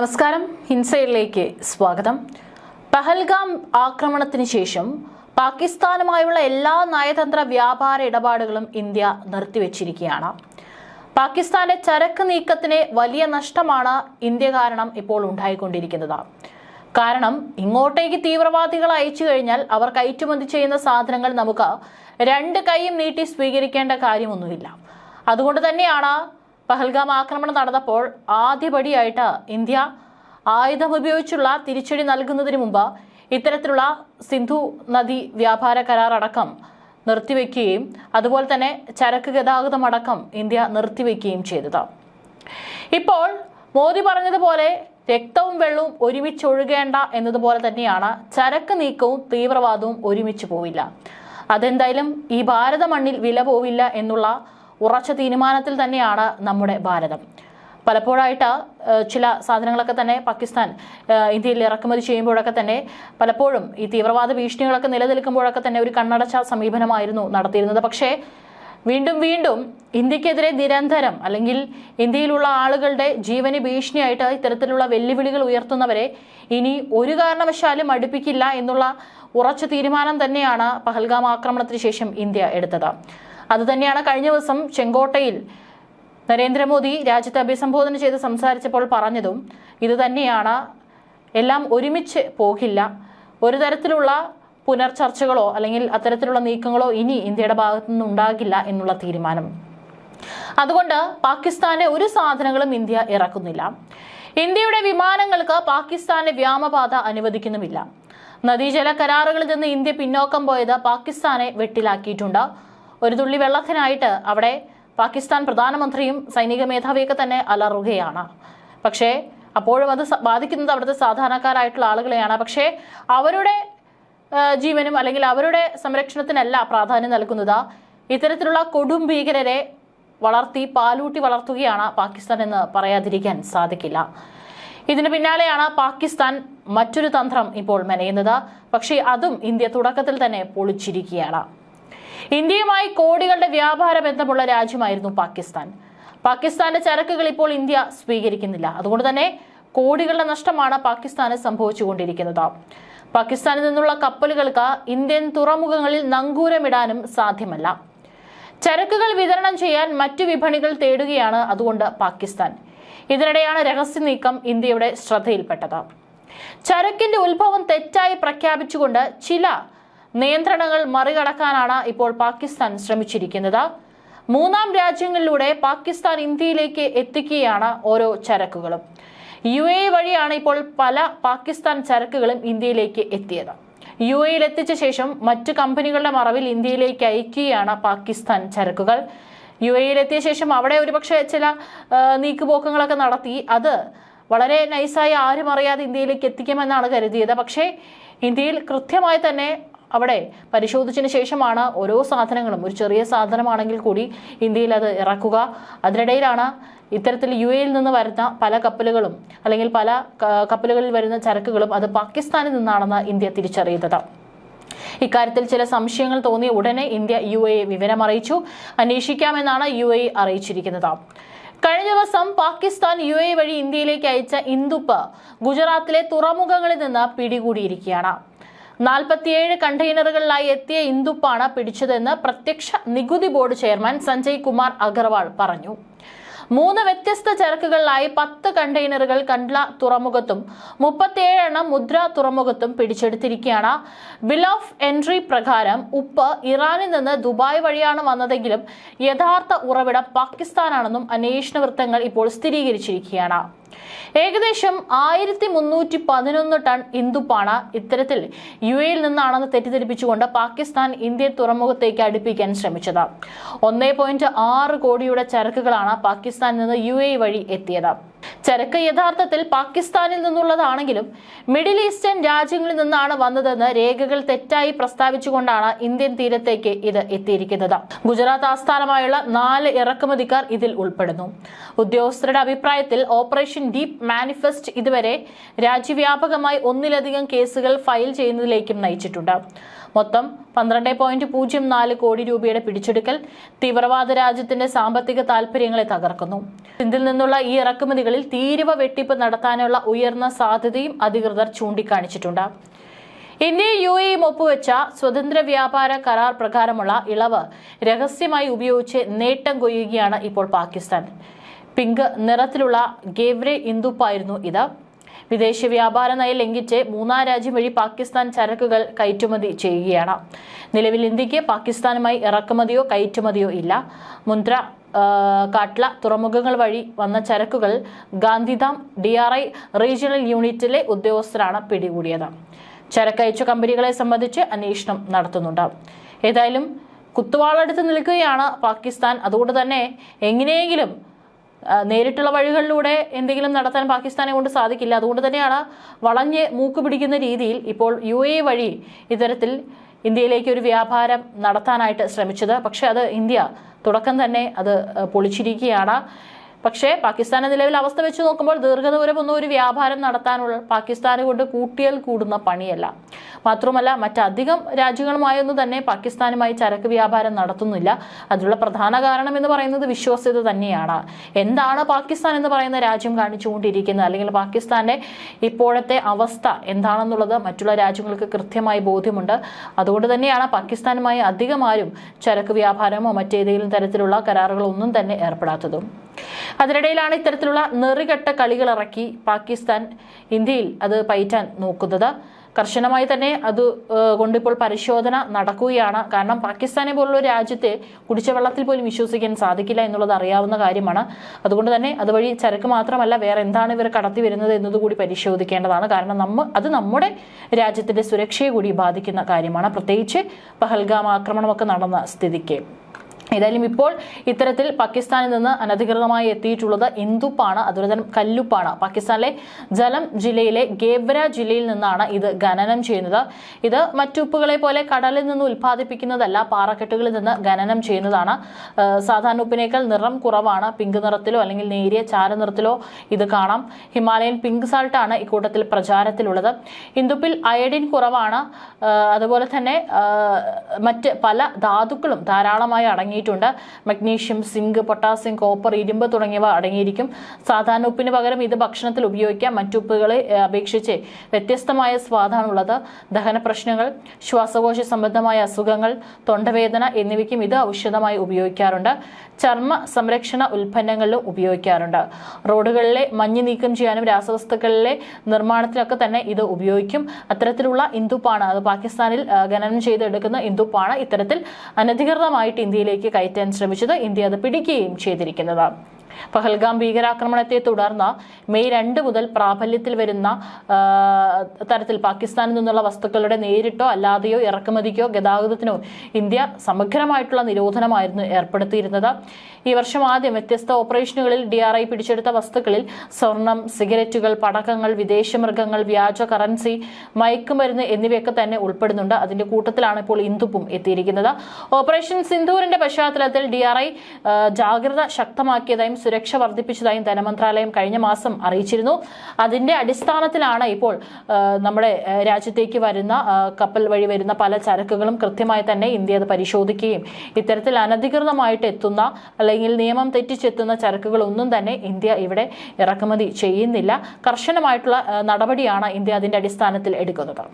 നമസ്കാരം. ഹിൻസയിലേക്ക് സ്വാഗതം. പഹൽഗാം ആക്രമണത്തിന് ശേഷം പാകിസ്ഥാനുമായുള്ള എല്ലാ നയതന്ത്ര വ്യാപാര ഇടപാടുകളും ഇന്ത്യ നിർത്തിവെച്ചിരിക്കുകയാണ്. പാകിസ്ഥാന്റെ ചരക്ക് നീക്കത്തിന് വലിയ നഷ്ടമാണ് ഇന്ത്യ കാരണം ഇപ്പോൾ ഉണ്ടായിക്കൊണ്ടിരിക്കുന്നത്. കാരണം ഇങ്ങോട്ടേക്ക് തീവ്രവാദികൾ അയച്ചു കഴിഞ്ഞാൽ അവർ കയറ്റുമതി ചെയ്യുന്ന സാധനങ്ങൾ നമുക്ക് രണ്ട് കൈയും നീട്ടി സ്വീകരിക്കേണ്ട കാര്യമൊന്നുമില്ല. അതുകൊണ്ട് തന്നെയാണ് പഹൽഗാം ആക്രമണം നടന്നപ്പോൾ ആദ്യപടിയായിട്ട് ഇന്ത്യ ആയുധം ഉപയോഗിച്ചുള്ള തിരിച്ചടി നൽകുന്നതിന് മുമ്പ് ഇത്തരത്തിലുള്ള സിന്ധു നദി വ്യാപാര കരാർ അടക്കം നിർത്തിവെക്കുകയും അതുപോലെ തന്നെ ചരക്ക് ഗതാഗതം അടക്കം ഇന്ത്യ നിർത്തിവെക്കുകയും ചെയ്തത്. ഇപ്പോൾ മോദി പറഞ്ഞതുപോലെ രക്തവും വെള്ളവും ഒരുമിച്ച് ഒഴുകേണ്ട എന്നതുപോലെ തന്നെയാണ് ചരക്ക് നീക്കവും തീവ്രവാദവും ഒരുമിച്ച് പോവില്ല. അതെന്തായാലും ഈ ഭാരത മണ്ണിൽ വില പോവില്ല എന്നുള്ള ഉറച്ച തീരുമാനത്തിൽ തന്നെയാണ് നമ്മുടെ ഭാരതം. പലപ്പോഴായിട്ട് ചില സാധനങ്ങളൊക്കെ തന്നെ പാകിസ്ഥാൻ ഇന്ത്യയിൽ ഇറക്കുമതി ചെയ്യുമ്പോഴൊക്കെ തന്നെ പലപ്പോഴും ഈ തീവ്രവാദ ഭീഷണികളൊക്കെ നിലനിൽക്കുമ്പോഴൊക്കെ തന്നെ ഒരു കണ്ണടച്ച സമീപനമായിരുന്നു നടത്തിയിരുന്നത്. പക്ഷേ വീണ്ടും വീണ്ടും ഇന്ത്യക്കെതിരെ നിരന്തരം അല്ലെങ്കിൽ ഇന്ത്യയിലുള്ള ആളുകളുടെ ജീവന് ഭീഷണിയായിട്ട് ഇത്തരത്തിലുള്ള വെല്ലുവിളികൾ ഉയർത്തുന്നവരെ ഇനി ഒരു കാരണവശാലും അടുപ്പിക്കില്ല എന്നുള്ള ഉറച്ച തീരുമാനം തന്നെയാണ് പഹൽഗാം ആക്രമണത്തിന് ശേഷം ഇന്ത്യ എടുത്തത്. അതുതന്നെയാണ് കഴിഞ്ഞ ദിവസം ചെങ്കോട്ടയിൽ നരേന്ദ്രമോദി രാജ്യത്തെ അഭിസംബോധന ചെയ്ത് സംസാരിച്ചപ്പോൾ പറഞ്ഞതും ഇതുതന്നെയാണ്. എല്ലാം ഒരുമിച്ച് പോകില്ല. ഒരു തരത്തിലുള്ള പുനർചർച്ചകളോ അല്ലെങ്കിൽ അത്തരത്തിലുള്ള നീക്കങ്ങളോ ഇനി ഇന്ത്യയുടെ ഭാഗത്തു നിന്നുണ്ടാകില്ല എന്നുള്ള തീരുമാനം. അതുകൊണ്ട് പാകിസ്ഥാന്റെ ഒരു സാധനങ്ങളും ഇന്ത്യ ഇറക്കുന്നില്ല. ഇന്ത്യയുടെ വിമാനങ്ങൾക്ക് പാകിസ്ഥാന്റെ വ്യാമപാത അനുവദിക്കുന്നുമില്ല. നദീജല കരാറുകളിൽ നിന്ന് ഇന്ത്യ പിന്നോക്കം പോയത് പാകിസ്ഥാനെ വെട്ടിലാക്കിയിട്ടുണ്ട്. ഒരു തുള്ളി വെള്ളത്തിനായിട്ട് അവിടെ പാകിസ്ഥാൻ പ്രധാനമന്ത്രിയും സൈനിക മേധാവിയൊക്കെ തന്നെ അലറുകയാണ്. പക്ഷേ അപ്പോഴും അത് ബാധിക്കുന്നത് അവിടുത്തെ സാധാരണക്കാരായിട്ടുള്ള ആളുകളെയാണ്. പക്ഷേ അവരുടെ ജീവനും അല്ലെങ്കിൽ അവരുടെ സംരക്ഷണത്തിനല്ല പ്രാധാന്യം നൽകുന്നത്. ഇത്തരത്തിലുള്ള കൊടും ഭീകരരെ വളർത്തി പാലൂട്ടി വളർത്തുകയാണ് പാകിസ്ഥാൻ എന്ന് പറയാതിരിക്കാൻ സാധിക്കില്ല. ഇതിന് പിന്നാലെയാണ് പാകിസ്ഥാൻ മറ്റൊരു തന്ത്രം ഇപ്പോൾ മെനയുന്നത്. പക്ഷേ അതും ഇന്ത്യ തുടക്കത്തിൽ തന്നെ പൊളിച്ചിരിക്കുകയാണ്. ഇന്ത്യയുമായി കോടികളുടെ വ്യാപാര ബന്ധമുള്ള രാജ്യമായിരുന്നു പാകിസ്ഥാൻ. പാകിസ്ഥാന്റെ ചരക്കുകൾ ഇപ്പോൾ ഇന്ത്യ സ്വീകരിക്കുന്നില്ല. അതുകൊണ്ട് തന്നെ കോടികളുടെ നഷ്ടമാണ് പാകിസ്ഥാന് സംഭവിച്ചുകൊണ്ടിരിക്കുന്നത്. പാകിസ്ഥാനിൽ നിന്നുള്ള കപ്പലുകൾക്ക് ഇന്ത്യൻ തുറമുഖങ്ങളിൽ നങ്കൂരമിടാനും സാധ്യമല്ല. ചരക്കുകൾ വിതരണം ചെയ്യാൻ മറ്റു വിപണികൾ തേടുകയാണ് അതുകൊണ്ട് പാകിസ്ഥാൻ. ഇതിനിടെയാണ് രഹസ്യ നീക്കം ഇന്ത്യയുടെ ശ്രദ്ധയിൽപ്പെട്ടത്. ചരക്കിന്റെ ഉത്ഭവം തെറ്റായി പ്രഖ്യാപിച്ചുകൊണ്ട് ചില നിയന്ത്രണങ്ങൾ മറികടക്കാനാണ് ഇപ്പോൾ പാകിസ്ഥാൻ ശ്രമിച്ചിരിക്കുന്നത്. മൂന്നാം രാജ്യങ്ങളിലൂടെ പാകിസ്ഥാൻ ഇന്ത്യയിലേക്ക് എത്തിക്കുകയാണ് ഓരോ ചരക്കുകളും. യു എ വഴിയാണ് ഇപ്പോൾ പല പാകിസ്ഥാൻ ചരക്കുകളും ഇന്ത്യയിലേക്ക് എത്തിയത്. യു എയിൽ എത്തിച്ച ശേഷം മറ്റു കമ്പനികളുടെ മറവിൽ ഇന്ത്യയിലേക്ക് അയക്കുകയാണ് പാകിസ്ഥാൻ ചരക്കുകൾ. യു എയിൽ എത്തിയ ശേഷം അവിടെ ഒരുപക്ഷെ ചില നീക്കുപോക്കങ്ങളൊക്കെ നടത്തി. അത് വളരെ നൈസായി ആരും അറിയാതെ ഇന്ത്യയിലേക്ക് എത്തിക്കുമെന്നാണ് കരുതിയത്. പക്ഷേ ഇന്ത്യയിൽ കൃത്യമായി തന്നെ അവിടെ പരിശോധിച്ചതിന് ശേഷമാണ് ഓരോ സാധനങ്ങളും. ഒരു ചെറിയ സാധനമാണെങ്കിൽ കൂടി ഇന്ത്യയിൽ അത് ഇറക്കുക. അതിനിടയിലാണ് ഇത്തരത്തിൽ യു എയിൽ നിന്ന് വരുന്ന പല കപ്പലുകളും അല്ലെങ്കിൽ പല കപ്പലുകളിൽ വരുന്ന ചരക്കുകളും അത് പാകിസ്ഥാനിൽ നിന്നാണെന്ന് ഇന്ത്യ തിരിച്ചറിയുന്നത്. ഇക്കാര്യത്തിൽ ചില സംശയങ്ങൾ തോന്നിയ ഉടനെ ഇന്ത്യ യു എ വിവരം അറിയിച്ചു അന്വേഷിക്കാമെന്നാണ് യു എ അറിയിച്ചിരിക്കുന്നത്. കഴിഞ്ഞ ദിവസം പാകിസ്ഥാൻ യു എ വഴി ഇന്ത്യയിലേക്ക് അയച്ച ഇന്ദുപ്പ് ഗുജറാത്തിലെ തുറമുഖങ്ങളിൽ നിന്ന് പിടികൂടിയിരിക്കുകയാണ്. നാൽപ്പത്തിയേഴ് കണ്ടെയ്നറുകളിലായി എത്തിയ ഇന്ദുപ്പാണ് പിടിച്ചതെന്ന് പ്രത്യക്ഷ നികുതി ബോർഡ് ചെയർമാൻ സഞ്ജയ് കുമാർ അഗർവാൾ പറഞ്ഞു. മൂന്ന് വ്യത്യസ്ത ചരക്കുകളിലായി പത്ത് കണ്ടെയ്നറുകൾ കണ്ട്ല തുറമുഖത്തും മുപ്പത്തിയേഴ് എണ്ണം മുദ്ര തുറമുഖത്തും പിടിച്ചെടുത്തിരിക്കുകയാണ്. ബിൽ ഓഫ് എൻട്രി പ്രകാരം ഉപ്പ് ഇറാനിൽ നിന്ന് ദുബായ് വഴിയാണ് വന്നതെങ്കിലും യഥാർത്ഥ ഉറവിടം പാകിസ്ഥാനാണെന്നും അന്വേഷണ വൃത്തങ്ങൾ ഇപ്പോൾ സ്ഥിരീകരിച്ചിരിക്കുകയാണ്. ഏകദേശം ആയിരത്തി മുന്നൂറ്റി പതിനൊന്ന് ടൺ ഇന്ദുപ്പാണ ഇത്തരത്തിൽ യു എയിൽ നിന്നാണെന്ന് തെറ്റിദ്ധരിപ്പിച്ചുകൊണ്ട് പാകിസ്ഥാൻ ഇന്ത്യൻ തുറമുഖത്തേക്ക് അടുപ്പിക്കാൻ ശ്രമിച്ചത്. ഒന്നേ പോയിന്റ് ആറ് കോടിയുടെ ചരക്കുകളാണ് പാകിസ്ഥാനിൽ നിന്ന് യു എ വഴി എത്തിയത്. ചരക്ക് യഥാർത്ഥത്തിൽ പാകിസ്ഥാനിൽ നിന്നുള്ളതാണെങ്കിലും മിഡിൽ ഈസ്റ്റേൺ രാജ്യങ്ങളിൽ നിന്നാണ് വന്നതെന്ന് രേഖകൾ തെറ്റായി പ്രസ്താവിച്ചുകൊണ്ടാണ് ഇന്ത്യൻ തീരത്തേക്ക് ഇത് എത്തിയിരിക്കുന്നത്. ഗുജറാത്ത് ആസ്ഥാനമായുള്ള നാല് ഇറക്കുമതിക്കാർ ഇതിൽ ഉൾപ്പെടുന്നു. ഉദ്യോഗസ്ഥരുടെ അഭിപ്രായത്തിൽ ഓപ്പറേഷൻ ഡീപ് മാനിഫെസ്റ്റ് ഇതുവരെ രാജ്യവ്യാപകമായി ഒന്നിലധികം കേസുകൾ ഫയൽ ചെയ്യുന്നതിലേക്കും നയിച്ചിട്ടുണ്ട്. മൊത്തം പന്ത്രണ്ട് പോയിന്റ് പൂജ്യം നാല് കോടി രൂപയുടെ പിടിച്ചെടുക്കൽ തീവ്രവാദ രാജ്യത്തിന്റെ സാമ്പത്തിക താൽപര്യങ്ങളെ തകർക്കുന്നു. ഇതിൽ നിന്നുള്ള ഈ ഇറക്കുമതികളിൽ ഇടപാടുകളിൽ തീരുവ വെട്ടിപ്പ് നടത്താനുള്ള ഉയർന്ന സാധ്യതയും അധികൃതർ ചൂണ്ടിക്കാണിച്ചിട്ടുണ്ട്. ഇന്ത്യയും യു എയും ഒപ്പുവെച്ച സ്വതന്ത്ര വ്യാപാര കരാർ പ്രകാരമുള്ള ഇളവ് രഹസ്യമായി ഉപയോഗിച്ച് നേട്ടം കൊയ്യുകയാണ് ഇപ്പോൾ പാകിസ്ഥാൻ. പിങ്ക് നിറത്തിലുള്ള ഗേവ്രെ ഇന്ദുപ്പായിരുന്നു ഇത്. വിദേശ വ്യാപാര നയം ലംഘിച്ച് മൂന്നാം രാജ്യം വഴി പാകിസ്ഥാൻ ചരക്കുകൾ കയറ്റുമതി ചെയ്യുകയാണ്. നിലവിൽ ഇന്ത്യയ്ക്ക് പാകിസ്ഥാനുമായി ഇറക്കുമതിയോ കയറ്റുമതിയോ ഇല്ല. മുന്ദ്ര കാട്ട്ല തുറമുഖങ്ങൾ വഴി വന്ന ചരക്കുകൾ Gandhidham D R I regional യൂണിറ്റിലെ ഉദ്യോഗസ്ഥരാണ് പിടികൂടിയത്. ചരക്കയച്ച കമ്പനികളെ സംബന്ധിച്ച് അന്വേഷണം നടത്തുന്നുണ്ട്. ഏതായാലും കുത്തുവാളെടുത്ത് നിൽക്കുകയാണ് പാകിസ്ഥാൻ. അതുകൊണ്ട് തന്നെ എങ്ങനെയെങ്കിലും നേരിട്ടുള്ള വഴികളിലൂടെ എന്തെങ്കിലും നടത്താൻ പാകിസ്ഥാനെ കൊണ്ട് സാധിക്കില്ല. അതുകൊണ്ട് തന്നെയാണ് വളഞ്ഞ് മൂക്ക് പിടിക്കുന്ന രീതിയിൽ ഇപ്പോൾ യു വഴി ഇത്തരത്തിൽ ഇന്ത്യയിലേക്ക് ഒരു വ്യാപാരം നടത്താനായിട്ട് ശ്രമിച്ചത്. പക്ഷെ അത് ഇന്ത്യ തുടക്കം തന്നെ അത് പൊളിച്ചിരിക്കുകയാണ്. പക്ഷേ പാകിസ്ഥാന്റെ നിലവിൽ അവസ്ഥ വെച്ച് നോക്കുമ്പോൾ ദീർഘദൂരമൊന്നും ഒരു വ്യാപാരം നടത്താനുള്ള പാകിസ്ഥാന് കൊണ്ട് കൂട്ടിയാൽ കൂടുന്ന പണിയല്ല. മാത്രമല്ല മറ്റധികം രാജ്യങ്ങളുമായൊന്നും തന്നെ പാകിസ്ഥാനുമായി ചരക്ക് വ്യാപാരം നടത്തുന്നില്ല. അതിനുള്ള പ്രധാന കാരണം എന്ന് പറയുന്നത് വിശ്വാസ്യത തന്നെയാണ്. എന്താണ് പാകിസ്ഥാൻ എന്ന് പറയുന്ന രാജ്യം കാണിച്ചുകൊണ്ടിരിക്കുന്നത്? അല്ലെങ്കിൽ പാകിസ്ഥാന്റെ ഇപ്പോഴത്തെ അവസ്ഥ എന്താണെന്നുള്ളത് മറ്റുള്ള രാജ്യങ്ങൾക്ക് കൃത്യമായി ബോധ്യമുണ്ട്. അതുകൊണ്ട് തന്നെയാണ് പാകിസ്ഥാനുമായി അധികം ആരും ചരക്ക് വ്യാപാരമോ മറ്റേതെങ്കിലും തരത്തിലുള്ള കരാറുകളൊന്നും തന്നെ ഏർപ്പെടാത്തതും. അതിനിടയിലാണ് ഇത്തരത്തിലുള്ള നെറികെട്ട കളികൾ ഇറക്കി പാകിസ്ഥാൻ ഇന്ത്യയിൽ അത് പയറ്റാൻ നോക്കുന്നത്. കർശനമായി തന്നെ അത് കൊണ്ടിപ്പോൾ പരിശോധന നടക്കുകയാണ്. കാരണം പാകിസ്ഥാനെ പോലുള്ള രാജ്യത്തെ കുടിച്ച വെള്ളത്തിൽ പോലും വിശ്വസിക്കാൻ സാധിക്കില്ല എന്നുള്ളത് അറിയാവുന്ന കാര്യമാണ്. അതുകൊണ്ട് തന്നെ അതുവഴി ചരക്ക് മാത്രമല്ല വേറെ എന്താണ് ഇവർ കടത്തി വരുന്നത് എന്നതുകൂടി പരിശോധിക്കേണ്ടതാണ്. കാരണം നമ്മ അത് നമ്മുടെ രാജ്യത്തിന്റെ സുരക്ഷയെ കൂടി ബാധിക്കുന്ന കാര്യമാണ്. പ്രത്യേകിച്ച് പഹൽഗാം ആക്രമണമൊക്കെ നടന്ന സ്ഥിതിക്ക്. ഏതായാലും ഇപ്പോൾ ഇത്തരത്തിൽ പാകിസ്ഥാനിൽ നിന്ന് അനധികൃതമായി എത്തിയിട്ടുള്ളത് ഇന്ദുപ്പാണ് അതുപോലെ തന്നെ കല്ലുപ്പാണ്. പാകിസ്ഥാനിലെ ജലം ജില്ലയിലെ ഗേബ്ര ജില്ലയിൽ നിന്നാണ് ഇത് ഖനനം ചെയ്യുന്നത്. ഇത് മറ്റുപ്പുകളെ പോലെ കടലിൽ നിന്ന് ഉൽപ്പാദിപ്പിക്കുന്നതല്ല പാറക്കെട്ടുകളിൽ നിന്ന് ഖനനം ചെയ്യുന്നതാണ്. സാധാരണ ഉപ്പിനേക്കാൾ നിറം കുറവാണ്. പിങ്ക് നിറത്തിലോ അല്ലെങ്കിൽ നേരിയ ചാര നിറത്തിലോ ഇത് കാണാം. ഹിമാലയൻ പിങ്ക് സാൾട്ടാണ് ഇക്കൂട്ടത്തിൽ പ്രചാരത്തിലുള്ളത്. ഇന്ദുപ്പിൽ അയഡിൻ കുറവാണ്. അതുപോലെ തന്നെ മറ്റ് പല ധാതുക്കളും ധാരാളമായി അടങ്ങിയിട്ടുണ്ട്. മഗ്നീഷ്യം സിങ്ക് പൊട്ടാസ്യം കോപ്പർ ഇരുമ്പ് തുടങ്ങിയവ അടങ്ങിയിരിക്കും. സാധാരണ ഉപ്പിന് പകരം ഇത് ഭക്ഷണത്തിൽ ഉപയോഗിക്കാം. മറ്റുപ്പുകളെ അപേക്ഷിച്ച് വ്യത്യസ്തമായ സ്വാദാണുള്ളത്. ദഹന പ്രശ്നങ്ങൾ ശ്വാസകോശ സംബന്ധമായ അസുഖങ്ങൾ തൊണ്ടവേദന എന്നിവയ്ക്കും ഇത് ഔഷധമായി ഉപയോഗിക്കാറുണ്ട്. ചർമ്മ സംരക്ഷണ ഉൽപ്പന്നങ്ങളിലും ഉപയോഗിക്കാറുണ്ട്. റോഡുകളിലെ മഞ്ഞ് നീക്കം ചെയ്യാനും രാസവസ്തുക്കളിലെ നിർമ്മാണത്തിനൊക്കെ തന്നെ ഇത് ഉപയോഗിക്കും. അത്തരത്തിലുള്ള ഇന്ദുപ്പാണ് അത് പാകിസ്ഥാനിൽ ഖനനം ചെയ്തെടുക്കുന്ന ഇന്ദുപ്പാണ്. ഇത്തരത്തിൽ അനധികൃതമായിട്ട് ഇന്ത്യയിലേക്ക് കയറ്റാൻ ശ്രമിച്ചത് ഇന്ത്യ അത് പിടിക്കുകയും ചെയ്തിരിക്കുന്നത്. പഹൽഗാം ഭീകരാക്രമണത്തെ തുടർന്ന് മെയ് രണ്ട് മുതൽ പ്രാബല്യത്തിൽ വരുന്ന തരത്തിൽ പാകിസ്ഥാനിൽ നിന്നുള്ള വസ്തുക്കളുടെ നേരിട്ടോ അല്ലാതെയോ ഇറക്കുമതിക്കോ ഗതാഗതത്തിനോ ഇന്ത്യ സമഗ്രമായിട്ടുള്ള നിരോധനമായിരുന്നു ഏർപ്പെടുത്തിയിരുന്നത്. ഈ വർഷം ആദ്യം വ്യത്യസ്ത ഓപ്പറേഷനുകളിൽ ഡി ആർ ഐ പിടിച്ചെടുത്ത വസ്തുക്കളിൽ സ്വർണം സിഗരറ്റുകൾ പടക്കങ്ങൾ വിദേശ മൃഗങ്ങൾ വ്യാജ കറൻസി മയക്കുമരുന്ന് എന്നിവയൊക്കെ തന്നെ ഉൾപ്പെടുന്നുണ്ട്. അതിന്റെ കൂട്ടത്തിലാണ് ഇപ്പോൾ ഇന്ദുപ്പും എത്തിയിരിക്കുന്നത്. ഓപ്പറേഷൻ സിന്ധൂരിന്റെ പശ്ചാത്തലത്തിൽ ഡി ആർ ഐ ജാഗ്രത ശക്തമാക്കിയതായും സുരക്ഷ വർദ്ധിപ്പിച്ചതായും ധനമന്ത്രാലയം കഴിഞ്ഞ മാസം അറിയിച്ചിരുന്നു. അതിന്റെ അടിസ്ഥാനത്തിലാണ് ഇപ്പോൾ നമ്മുടെ രാജ്യത്തേക്ക് വരുന്ന കപ്പൽ വഴി വരുന്ന പല ചരക്കുകളും കൃത്യമായി തന്നെ ഇന്ത്യ അത് പരിശോധിക്കുകയും ഇത്തരത്തിൽ അനധികൃതമായിട്ട് എത്തുന്ന അല്ലെങ്കിൽ നിയമം തെറ്റിച്ചെത്തുന്ന ചരക്കുകളൊന്നും തന്നെ ഇന്ത്യ ഇവിടെ ഇറക്കുമതി ചെയ്യുന്നില്ല. കർശനമായിട്ടുള്ള നടപടിയാണ് ഇന്ത്യ അതിന്റെ അടിസ്ഥാനത്തിൽ എടുക്കുന്നത്.